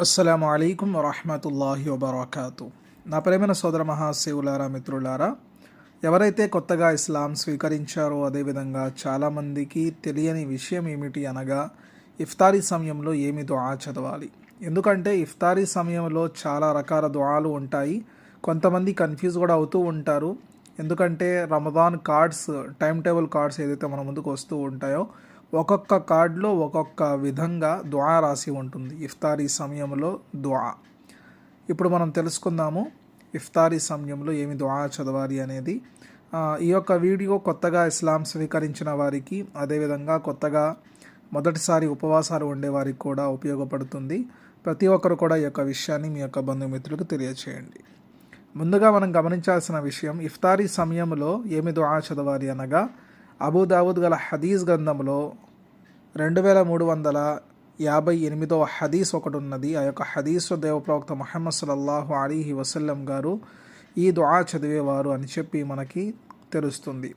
అస్సలం అయికం వరహమతుల్లాహి వబర్కాతు. నా ప్రేమైన సోదర మహాశివులారా మిత్రులారా ఎవరైతే కొత్తగా ఇస్లాం స్వీకరించారో అదేవిధంగా చాలామందికి తెలియని విషయం ఏమిటి అనగా ఇఫ్తారీ సమయంలో ఏమి దుఆ చదవాలి? ఎందుకంటే ఇఫ్తారీ సమయంలో చాలా రకాల దుఆలు ఉంటాయి. కొంతమంది కన్ఫ్యూజ్ కూడా అవుతూ ఉంటారు. ఎందుకంటే Ramadan cards time table cards ఏదైతే మన ముందుకు వస్తూ ఉంటాయో ఒక్కొక్క కార్డులో ఒక్కొక్క విధంగా దుఆ రాసి ఉంటుంది. ఇఫ్తారీ సమయంలో దుఆ. ఇప్పుడు మనం తెలుసుకుందాము ఇఫ్తారీ సమయంలో ఏమి దుఆ చదవాలి అనేది. ఈ యొక్క వీడియో కొత్తగా ఇస్లాం స్వీకరించిన వారికి అదేవిధంగా కొత్తగా మొదటిసారి ఉపవాసాలు ఉండేవారికి కూడా ఉపయోగపడుతుంది. ప్రతి ఒక్కరు కూడా ఈ యొక్క విషయాన్ని మీ యొక్క బంధుమిత్రులకు తెలియచేయండి. ముందుగా మనం గమనించాల్సిన విషయం ఇఫ్తారీ సమయంలో ఏమి దుఆ చదవాలి అనగా అబూదావుద్ గల హదీజ్ గ్రంథంలో రెండు వేల మూడు వందల యాభై ఎనిమిదవ హదీస్ ఒకటి ఉన్నది ఆ యొక్క హదీస్ దేవ ప్రవక్త ముహమ్మద్ సల్లల్లాహు అలీహి వసల్లం గారు ఈ దుఆ చదివేవారు అని చెప్పి మనకి తెలుస్తుంది.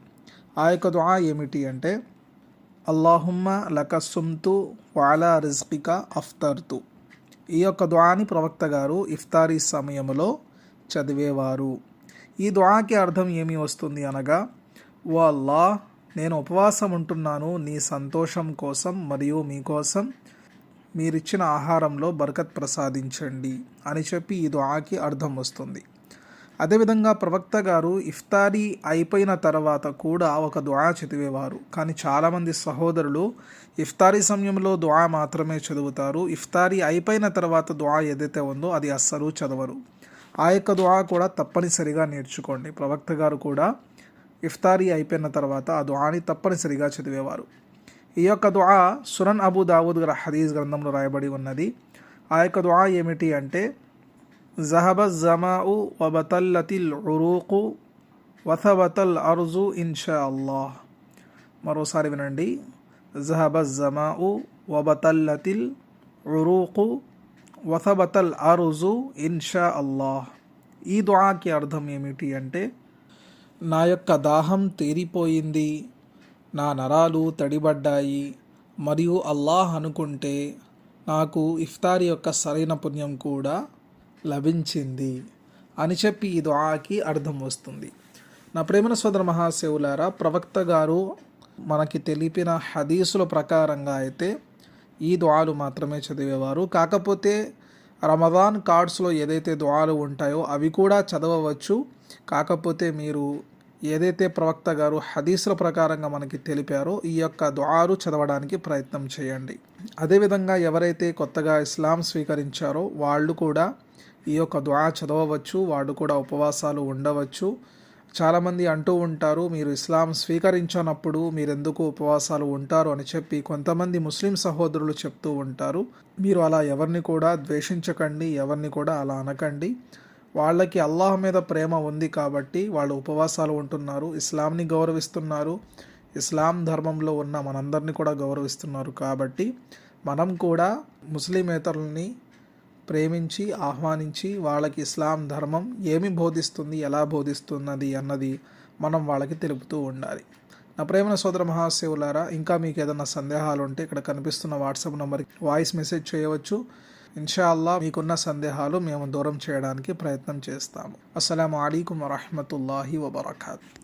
ఆ యొక్క దుఆ ఏమిటి అంటే అల్లాహుమ్మ లక సుమ్తు వాలా రిజ్కిక అఫ్తర్తు. ఈ యొక్క దుఆని ప్రవక్త గారు ఇఫ్తారీ సమయంలో చదివేవారు. ఈ దుఆకి అర్థం ఏమి వస్తుంది అనగా ఓ అల్లాహ్ నేను ఉపవాసం ఉంటున్నాను నీ సంతోషం కోసం మరియు మీకోసం మీరిచ్చిన ఆహారంలో బరకత్ ప్రసాదించండి అని చెప్పి ఈ దుఆకి అర్థం వస్తుంది. అదేవిధంగా ప్రవక్త గారు ఇఫ్తారీ అయిపోయిన తర్వాత కూడా ఒక దుఆ చదివేవారు. కానీ చాలామంది సహోదరులు ఇఫ్తారీ సమయంలో దుఆ మాత్రమే చదువుతారు. ఇఫ్తారీ అయిపోయిన తర్వాత దుఆ ఏదైతే ఉందో అది అస్సలు చదవరు. ఆ యొక్క దుఆ కూడా తప్పనిసరిగా నేర్చుకోండి. ప్రవక్త గారు కూడా ఇఫ్తారీ అయిపోయిన తర్వాత ఆ దుఆని తప్పనిసరిగా చదివేవారు. ఈ యొక్క దుఆ సురన్ అబూ దావూద్ గారి హదీస్ గ్రంథంలో రాయబడి ఉన్నది. ఆ యొక్క దుఆ ఏమిటి అంటే జహబ జమాఉ వబతల్లతిల్ ఉరూకు వథబతల్ అర్జు ఇన్షా అల్లాహ్. మరోసారి వినండి. జహబ జమాఉ వబతల్లతిల్ ఉరూకు వథబతల్ అర్జు ఇన్షా అల్లాహ్. ఈ దుఆకి అర్థం ఏమిటి అంటే నా యొక్క దాహం తీరిపోయింది. నా నరాలు తడిబడ్డాయి. మరియు అల్లాహ్ అనుకుంటే నాకు ఇఫ్తార్ యొక్క సరైన పుణ్యం కూడా లభించింది అని చెప్పి ఈ దుఆకి అర్థం వస్తుంది. నా ప్రేమన సోదర మహాశివులారా ప్రవక్త గారు మనకి తెలిపిన హదీసుల ప్రకారంగా అయితే ఈ దుఆలు మాత్రమే చదివేవారు. కాకపోతే రమదాన్ కార్డ్స్లో ఏదైతే దుఆలు ఉంటాయో అవి కూడా చదవవచ్చు. కాకపోతే మీరు ఏదైతే ప్రవక్త గారు హదీసుల ప్రకారంగా మనకి తెలిపారో ఈ యొక్క దుఆలు చదవడానికి ప్రయత్నం చేయండి. అదేవిధంగా ఎవరైతే కొత్తగా ఇస్లాం స్వీకరించారో వాళ్ళు కూడా ఈ యొక్క దుఆ చదవవచ్చు వాళ్ళు కూడా ఉపవాసాలు ఉండవచ్చు. చాలామంది అంటూ ఉంటారు మీరు ఇస్లాం స్వీకరించనప్పుడు మీరెందుకు ఉపవాసాలు ఉంటారు? అని చెప్పి కొంతమంది ముస్లిం సహోదరులు చెప్తూ ఉంటారు. మీరు అలా ఎవరిని కూడా ద్వేషించకండి ఎవరిని కూడా అలా అనకండి. వాళ్ళకి అల్లాహ్ మీద ప్రేమ ఉంది కాబట్టి వాళ్ళు ఉపవాసాలు ఉంటున్నారు ఇస్లాంని గౌరవిస్తున్నారు. ఇస్లాం ధర్మంలో ఉన్న మనందరినీ కూడా గౌరవిస్తున్నారు కాబట్టి మనం కూడా ముస్లిమేతరుల్ని ప్రేమించి ఆహ్వానించి వాళ్ళకి ఇస్లాం ధర్మం ఏమి బోధిస్తుంది ఎలా బోధిస్తున్నది అన్నది మనం వాళ్ళకి తెలుపుతూ ఉండాలి. నా ప్రేమన సోదర మహాశివులారా ఇంకా మీకు ఏదైనా సందేహాలు ఉంటే ఇక్కడ కనిపిస్తున్న వాట్సాప్ నెంబర్కి వాయిస్ మెసేజ్ చేయవచ్చు. ఇన్షాల్లా మీకున్న సందేహాలు మేము దూరం చేయడానికి ప్రయత్నం చేస్తాము. అస్సలం అయికం వరహమతుల్లాహి వబర్కాత్.